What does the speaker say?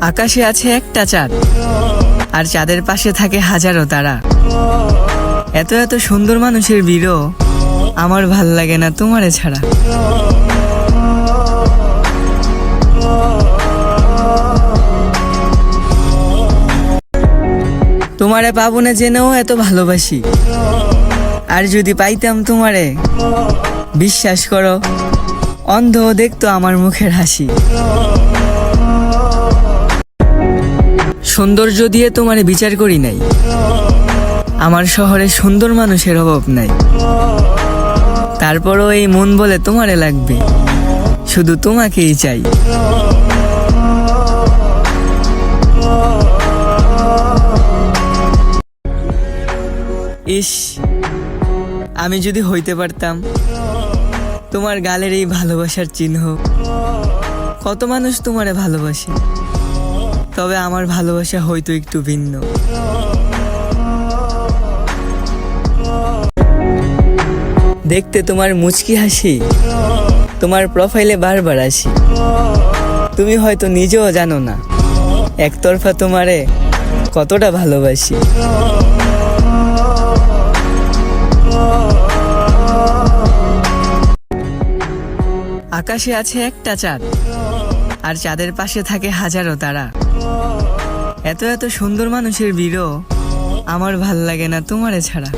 আকাশে আছে একটা চাঁদ, আর চাঁদের পাশে থাকে হাজারো তারা। এত এত সুন্দর মানুষের বিরহ আমার ভালো লাগে না তোমারে ছাড়া। তোমারে পাবো না জেনেও এত ভালোবাসি। আর যদি পাইতাম তোমারে, বিশ্বাস করো অন্ধ দেখতো আমার মুখের হাসি। সৌন্দর্য দিয়ে তোমারে বিচার করি নাই। আমার শহরে সুন্দর মানুষের অভাব নাই। তারপরও এই মন বলে তোমারে লাগবে। শুধু তোমাকেই চাই। ইস, আমি যদি হইতে পারতাম, তোমার গালের এই ভালোবাসার চিহ্ন, কত মানুষ তোমারে ভালোবাসে। তবে আমার ভালোবাসা হয়তো একটু ভিন্ন। দেখতে তোমার মুচকি হাসি, তোমার প্রোফাইলে বারবার আসি। তুমি হয়তো নিজেও জানো না, একতরফা তোমারে কতটা ভালোবাসি। আকাশে আছে একটা চাঁদ, আর চাঁদের পাশে থাকে হাজারো তারা। এত এত সুন্দর মানুষের বিরো আমার ভালো লাগে না তোমারে ছাড়া।